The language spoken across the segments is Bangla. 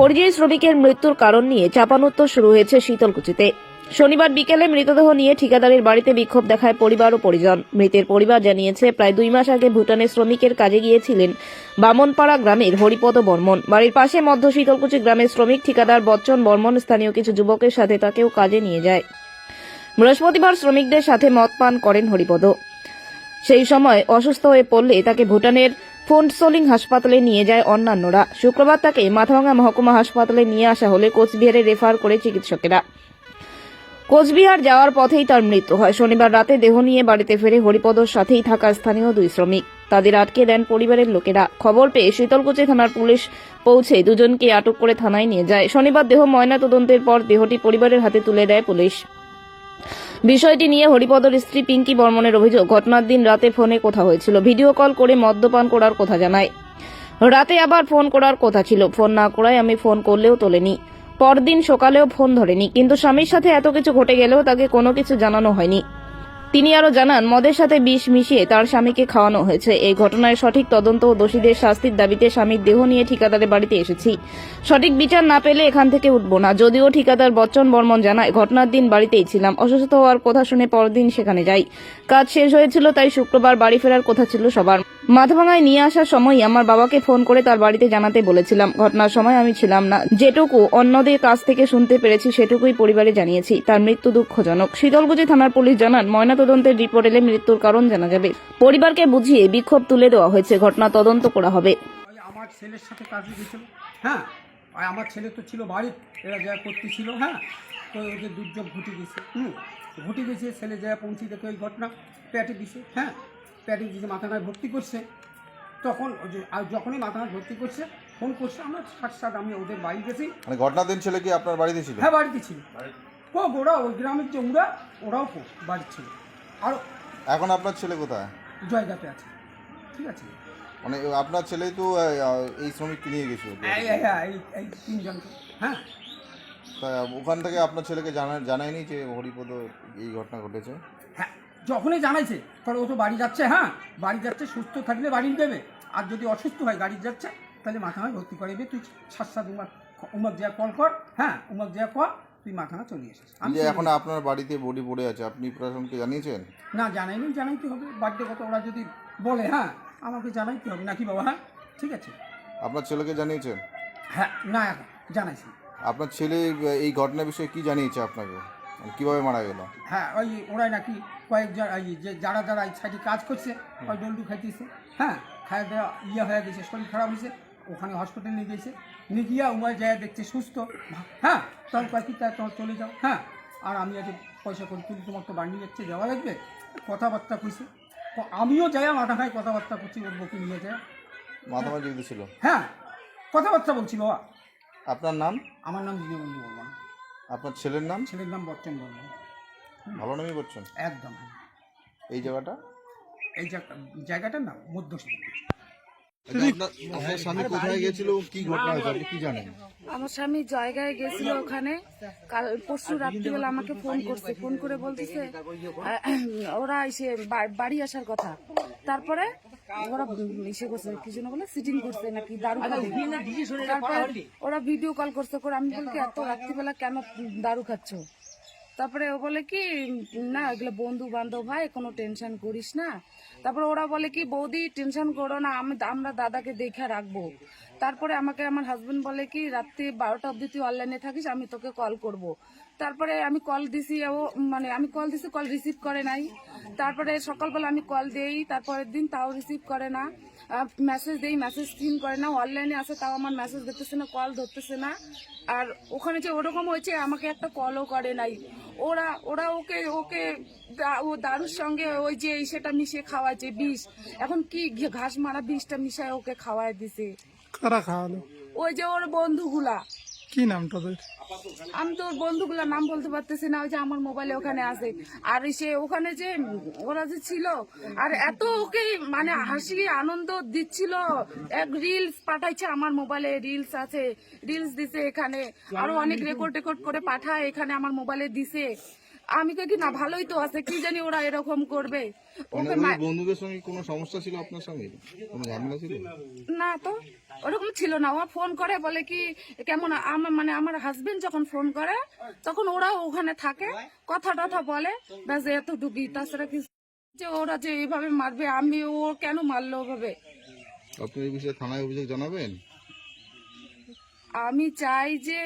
পরিযায়ী শ্রমিকের মৃত্যুর কারণ নিয়ে চাপানোত্তর শুরু হয়েছে শীতলকুচিতে। শনিবার বিকেলে মৃতদেহ নিয়ে ঠিকাদারের বাড়িতে বিক্ষোভ দেখায় পরিবার ও পরিজন। মৃতের পরিবার জানিয়েছে, প্রায় দুই মাস আগে ভুটানে শ্রমিকের কাজে গিয়েছিলেন বামনপাড়া গ্রামের হরিপদ বর্মন। বাড়ির পাশে মধ্য শীতলকুচি গ্রামের শ্রমিক ঠিকাদার বচ্চন বর্মন স্থানীয় কিছু যুবকের সাথে তাকেও কাজে নিয়ে যায়। বৃহস্পতিবার শ্রমিকদের সাথে মদ পান করেন হরিপদ সেই সময় অসুস্থ হয়ে পড়লে তাকে ভুটানের ফোন্টসোলিং হাসপাতালে নিয়ে যায় অন্যান্যরা। শুক্রবার তাকে মাথাভাঙ্গা মহকুমা হাসপাতালে নিয়ে আসা হলে কোচবিহারে রেফার করে চিকিৎসকেরা। কোচবিহার যাওয়ার পথেই তার মৃত্যু হয়। শনিবার রাতে দেহ নিয়ে বাড়িতে ফেরে হরিপদর সাথেই থাকা স্থানীয় দুই শ্রমিক। তাদের আটকে দেন পরিবারের লোকেরা। খবর পেয়ে শীতলকুচি থানার পুলিশ পৌঁছে দুজনকে আটক করে থানায় নিয়ে যায়। শনিবার দেহ ময়না তদন্তের পর দেহটি পরিবারের হাতে তুলে দেয় পুলিশ। বিষয়টি নিয়ে হরিপদর স্ত্রী পিঙ্কি বর্মনের অভিযোগ। ঘটনার দিন রাতে ফোনে কথা হয়েছিল। ভিডিও কল করে মদ্যপান করার কথা জানায়। রাতে আবার ফোন করার কথা ছিল। ফোন না করায় আমি ফোন করলেও তোলেনি। পরদিন সকালেও ফোন ধরেনি। কিন্তু স্বামীর সাথে এত কিছু ঘটে গেলেও তাকে কোনো কিছু জানানো হয়নি। তিনি আরও জানান, মদের সাথে বিষ মিশিয়ে তার স্বামীকে খাওয়ানো হয়েছে। এই ঘটনায় সঠিক তদন্ত ও দোষীদের শাস্তির দাবিতে স্বামীর দেহ নিয়ে ঠিকাদারের বাড়িতে এসেছি। সঠিক বিচার না পেলে এখান থেকে উঠব না। যদিও ঠিকাদার বচ্চন বর্মন জানায়, ঘটনার দিন বাড়িতেই ছিলাম। অসুস্থ হওয়ার কথা শুনে পরদিন সেখানে যাই। কাজ শেষ হয়েছিল, তাই শুক্রবার বাড়ি ফেরার কথা ছিল সবার। মাথাভাঙায় নিয়ে আসার সময় আমার বাবাকে ফোন করে তার বাড়িতে জানাতে বলেছিলাম। ঘটনার সময় আমি ছিলাম না। যেটুকু অন্যদের কাছ থেকে শুনতে পেরেছি, সেটুকুই পরিবারে জানিয়েছি। তার মৃত্যু দুঃখজনক। শীতলকুচি থানার পুলিশ জানান, ময়নাতদন্তের রিপোর্ট এলে মৃত্যুর কারণ জানা যাবে। পরিবারকে বুঝিয়ে বিক্ষোভ তুলে দেওয়া হয়েছে। ঘটনা তদন্ত করা হবে। আমার ছেলের সাথে কাজে গেছিল হ্যাঁ? আমার ছেলে তো ছিল এরা যা হ্যাঁ? তো দুর্যোগ ঘটে গেছে। হুম? ঘটে গেছে, ছেলে যা পৌঁছে ওই ঘটনা। প্যাটে দিছে হ্যাঁ? প্যাটে দিয়েছে মাথায় ভর্তি করছে তখন ওই যে- আর যখনই মাথায় ভর্তি করছে ফোন করছে আমরা সাত সাত আমি ওদের বাড়ি গেছি। মানে ঘটনার দিন ছেলে কি আপনার বাড়িতে ছিল? হ্যাঁ বাড়িতে ছিল। ও ওরা ওই গ্রামের যে ওরা ওরাও বাড়ি ছিল। আর এখন আপনার ছেলে কোথায়? জায়গাতে আছে। ঠিক আছে? মানে আপনার ছেলে তো এই শ্রমিককে নিয়ে গেছিল এই তিনজনকে। হ্যাঁ। তা ওখান থেকে আপনার ছেলেকে জানা জানায়নি যে হরিপদ এই ঘটনা ঘটেছে? হ্যাঁ যখনই জানাইছে তাহলে ও তো বাড়ি যাচ্ছে হ্যাঁ? বাড়ি যাচ্ছে সুস্থ থাকলে বাড়ি দেবে। আর যদি অসুস্থ হয় গাড়ি যাচ্ছে তাহলে মাথায় ভর্তি করাইবে। তুই সাত সাত উমার উমার যা কল কর হ্যাঁ? উমার যা কর তুই মাথায় চলে এসেছিস। আমি যে এখন আপনার বাড়িতে বডি পড়ে আছে আপনি প্রশাসনকে জানিয়েছেন? না জানাইনি জানাইতে হবে। কথা ওরা যদি বলে হ্যাঁ আমাকে জানাইতে হবে। নাকি বাবা হ্যাঁ? ঠিক আছে। আপনার ছেলেকে জানিয়েছেন? হ্যাঁ না এখন জানাইছি। আপনার ছেলে এই ঘটনার বিষয়ে কি জানিয়েছে আপনাকে? কীভাবে মারা গেল? হ্যাঁ ওই ওরাই নাকি কয়েকজন এই যে যারা যারা এই সাইডে কাজ করছে ওই ডন্ডু খাইতেছে। হ্যাঁ খাই দেওয়া ইয়ে হয়ে গেছে শরীর খারাপ হয়েছে ওখানে হসপিটাল নিয়ে গেছে। নিয়ে গিয়া উমায় যায় দেখছে সুস্থ। হ্যাঁ তখন কয় কি তাই তোমার চলে যাও? হ্যাঁ আর আমি আজ পয়সা করে তুলি তোমার তো বাড়ি যাচ্ছে যাওয়া লাগবে? কথাবার্তা কইছে। তো আমিও যাই মাথা খাই কথাবার্তা করছি ওর বকে নিয়ে যায় মাথা ছিল? হ্যাঁ কথাবার্তা বলছি বাবা। আপনার নাম? আমার নাম দীনবন্ধু বর্মন। আপনার ছেলের নাম? ছেলের নাম বচ্চন বর্মন। ভালো নামই করছেন একদম। এই জায়গাটা? এই জায়গা- জায়গাটার নাম মধ্যশীল আপনার স্বামী কোথায় গেছিল? কি ঘটনা হয়েছে? কি জানেন? আমার স্বামী জায়গায় গেছিল ওখানে। কাল পরশু রাত্রিবেলা আমাকে ফোন করছে ফোন করে বলতেছে ওরা এসে বাড়ি আসার কথা। তারপরে ওরা ইসে করছে কি জন্য বলে সিটিং করছে নাকি দারু তারপর ওরা ভিডিও কল করছে করে আমি বলছি এত রাত্রিবেলা কেন দারু খাচ্ছ? তারপরে ও বলে কি, না, এগুলো বন্ধু বান্ধব ভাই কোনো টেনশন করিস না। তারপরে ওরা বলে কি, বৌদি টেনশন করো না, আমি আমরা দাদাকে দেখে রাখব। তারপরে আমাকে আমার হাজবেন্ড বলে কি, রাত্রি বারোটা অবধি তুই অনলাইনে থাকিস, আমি তোকে কল করব। তারপরে আমি কল দিছি, ও মানে আমি কল দিছি কল রিসিভ করে নাই। তারপরে সকালবেলা আমি কল দিই, তারপরের দিন তাও রিসিভ করে না। মেসেজ দেই মেসেজ স্ক্রিন করে না অনলাইনে আসে তাও আমার মেসেজ দেখতেছে না কল ধরতেছে না। আর ওখানে যে ওরকম হয়েছে আমাকে একটা কলও করে নাই। ওরা ওরা ওকে ওকে দা- ও দারুর সঙ্গে ওই যে সেটা মিশিয়ে খাওয়াচ্ছে বিষ। এখন কি ঘাস মারা বিষটা মিশায় ওকে খাওয়ায় দিছে? কারা খাওয়ালো? ওই যে ওর বন্ধুগুলা। কি নাম তোদের? আমি তো বন্ধুগুলোর নাম বলতে পারতেছি না, ওই যে আমার মোবাইলে ওখানে আছে। আর সে ওখানে যে ওরা যে ছিল, আর এত ওকে মানে হাসি, আনন্দ দিচ্ছিল। এক রিলস পাঠাইছে আমার মোবাইলে রিলস আছে রিলস দিছে এখানে। আরও অনেক রেকর্ড টেকর্ড করে পাঠায় এখানে আমার মোবাইলে দিছে। আমি কি না ভালোই তো আছে কি জানি ওরা এরকম করবে? মানে ওকে বন্ধুদের সঙ্গে কোনো সমস্যা ছিল আপনার সঙ্গে? কোনো ঝামেলা ছিল? না তো ওরকম ছিল না ও ফোন করে বলে কি কেমন আমার মানে আমার হাজবেন্ড যখন ফোন করে তখন ওরা ওখানে থাকে কথা টথা বলে ব্যাস এত ডুবি তাছাড়া কি যে ওরা যে এইভাবে মারবে আমি ও কেন মারলো ওভাবে? আপনি এই বিষয়ে থানায় অভিযোগ জানাবেন? আমি চাই যে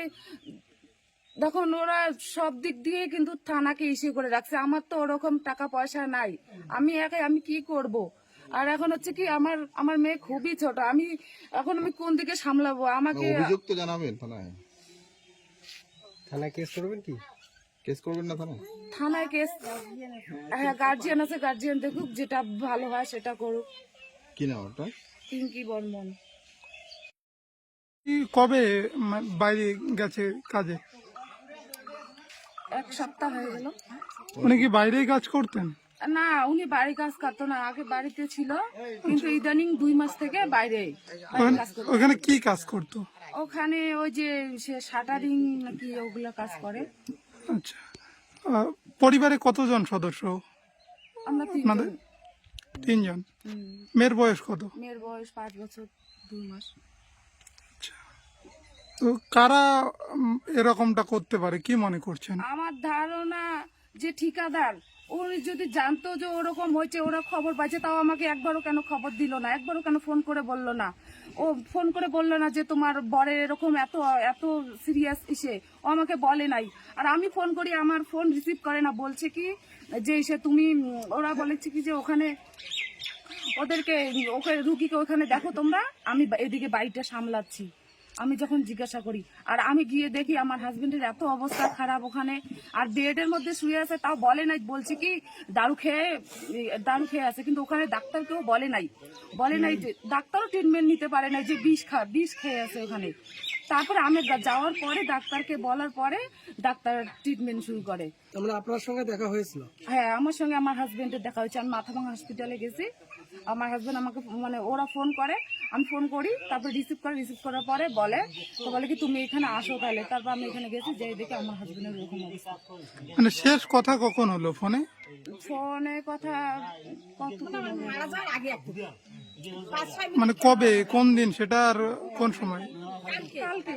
দেখুন ওরা সব দিক দিয়ে কিন্তু থানাকে ইস্যু করে রাখছে। আমার তো ওরকম টাকা পয়সা নাই। আমি একাই আমি কি করব? আর এখন হচ্ছে কি আমার আমার মেয়ে খুবই ছোট। আমি এখন আমি কোন দিকে সামলাবো? আমাকে অভিযোগ তো জানাবেন থানায়। থানায় কেস করবেন কি? কেস করবেন না থানায়? থানায় কেস হ্যাঁ গার্জিয়ান আছে গার্জিয়ান দেখুক যেটা ভালো হয় সেটা করুক। কি নাম ওটা পিঙ্কি বর্মন। কবে বাইরে গেছে কাজে? এক সপ্তাহ হয়ে গেল। উনি কি বাইরেই কাজ করতেন? না উনি বাড়ি কাজ করতো না আগে বাড়িতে ছিল কিন্তু ইদানিং দুই মাস থেকে বাইরে ওখানে কি কাজ করতো? ওখানে ওই যে সে শাটারিং নাকি ওগুলা কাজ করে। আচ্ছা। পরিবারে কতজন সদস্য? আমরা তিনজন। মেয়ের বয়স কত? মেয়ের বয়স পাঁচ বছর দুই মাস। তো কারা এরকমটা করতে পারে? কি মনে করছেন? আমার ধারণা যে ঠিকাদার, উনি যদি জানতো যে ওরকম হয়েছে, ওরা খবর পাইছে, তাও আমাকে একবারও কেন খবর দিল না? একবারও কেন ফোন করে বলল না? ও ফোন করে বলল না যে তোমার বরের এরকম এত এত সিরিয়াস ইসে। ও আমাকে বলে নাই। আর আমি ফোন করি, আমার ফোন রিসিভ করে না। বলছে কি, যে এসে তুমি ওরা বলেছে কি যে ওখানে ওদেরকে, ওকে রুগীকে ওখানে দেখো তোমরা। আমি এদিকে বাড়িটা সামলাচ্ছি। আমি যখন জিজ্ঞাসা করি আর আমি গিয়ে দেখি আমার হাজবেন্ডের এত অবস্থা খারাপ ওখানে আর বেডের মধ্যে শুয়ে আছে তাও বলে নাই বলছে কি দারু খেয়ে দারু খেয়ে আছে। কিন্তু ওখানে ডাক্তার কেউ বলে নাই। বলে নাই যে ডাক্তারও ট্রিটমেন্ট নিতে পারে নাই যে বিষ খা বিষ খেয়ে আছে ওখানে। তারপরে আমি যাওয়ার পরে ডাক্তারকে বলার পরে ডাক্তার ট্রিটমেন্ট শুরু করে। আপনার সঙ্গে দেখা হয়েছিল? হ্যাঁ আমার সঙ্গে আমার হাজবেন্ডের দেখা হয়েছে। আমি মাথাভাঙা হসপিটালে গেছি। আমার হাজবেন্ড আমাকে মানে ওরা ফোন করে। আমি ফোন করি তারপর রিসিভ করে রিসিভ করার পরে বলে তো বলে কি তুমি এখানে আসো তাহলে। তারপর আমি এখানে গেছি যে দেখে আমার হাজবেন্ডের এরকম অবস্থা। মানে শেষ কথা কখন হলো ফোনে ফোনে কথা কত মানে কবে কোন দিন সেটা আর কোন সময়? কালকে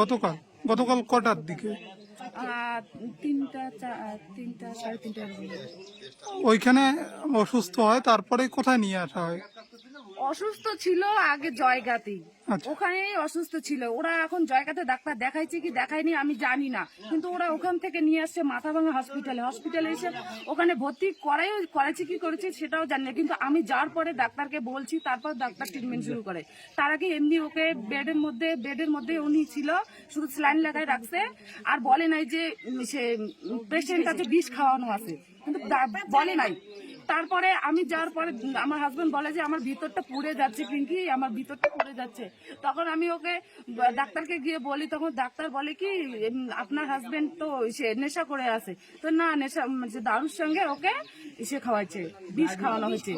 গতকাল। গতকাল কটার দিকে। ওইখানে অসুস্থ হয় তারপরে কোথায় নিয়ে আসা হয়? অসুস্থ ছিল আগে জয়গাতি। আচ্ছা। ওখানেই অসুস্থ ছিল। ওরা এখন জয়গাতে ডাক্তার দেখাইছে কি দেখায়নি আমি জানি না। কিন্তু ওরা ওখান থেকে নিয়ে আসছে মাথাভাঙা হসপিটালে হসপিটালে এসে ওখানে ভর্তি করাই করেছে কি করেছে সেটাও জানি না। কিন্তু আমি যার পরে ডাক্তারকে বলছি তারপর ডাক্তার ট্রিটমেন্ট শুরু করে। তার আগে এমনি ওকে বেডের মধ্যে বেডের মধ্যে উনি ছিল শুধু স্লাইন লাগাই রাখছে। আর বলে নাই যে সে পেশেন্ট আছে বিষ খাওয়ানো আছে। কিন্তু বলে নাই। তারপরে আমি যাওয়ার পরে আমার হাজবেন্ড বলে যে আমার ভিতরটা পুড়ে যাচ্ছে পিঙ্কি আমার ভিতরটা পুড়ে যাচ্ছে। তখন আমি ওকে ডাক্তারকে গিয়ে বলি তখন ডাক্তার বলে কি আপনার হাজবেন্ড তো সে নেশা করে আছে। তো না নেশা দারুর সঙ্গে ওকে সে খাওয়াইছে বিষ খাওয়ানো হয়েছে।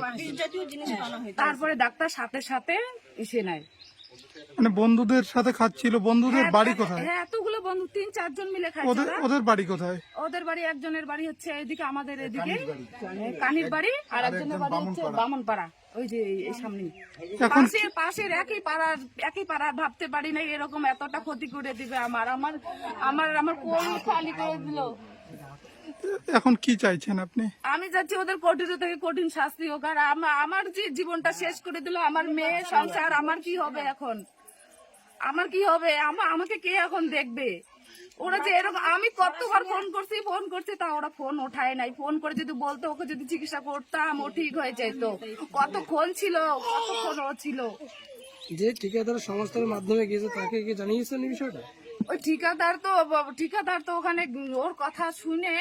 তারপরে ডাক্তার সাথে সাথে এসে নেয়। মানে বন্ধুদের সাথে খাচ্ছিল বন্ধুদের বাড়ি কোথায়? হ্যাঁ বন্ধু তিন চারজন মিলে খাচ্ছে ওদের ওদের বাড়ি কোথায়? ওদের বাড়ি একজনের বাড়ি হচ্ছে এদিকে আমাদের এদিকে। কানির বাড়ি। আর একজনের বাড়ি হচ্ছে বামনপাড়া। ওই যে এই সামনে পাশের পাশের একই পাড়ার একই পাড়া ভাবতে পারি না এরকম এতটা ক্ষতি করে দিবে আমার। আমার আমার আমার কোল খালি করে দিল। এখন কি চাইছেন আপনি? আমি যাচ্ছি ওদের কঠিন থেকে কঠিন শাস্তি হোক আর আমার যে জীবনটা শেষ করে দিল আমার মেয়ে সংসার আমার কি হবে এখন? আমার কি হবে? আমা- আমাকে কে এখন দেখবে? ওরা যে এরকম আমি কতবার ফোন করছি ফোন করছি তা ওরা ফোন ওঠায় নাই। ফোন করে যদি বলতো ওকে যদি চিকিৎসা করতাম ও ঠিক হয়ে যেত। কতক্ষণ ছিল? কতক্ষণ ও ছিল? যে ঠিকাদার সংস্থার মাধ্যমে গিয়েছে তাকে কি জানিয়েছেন এই বিষয়টা? ওই ঠিকাদার তো ঠিকাদার তো ওখানে ওর কথা শুনে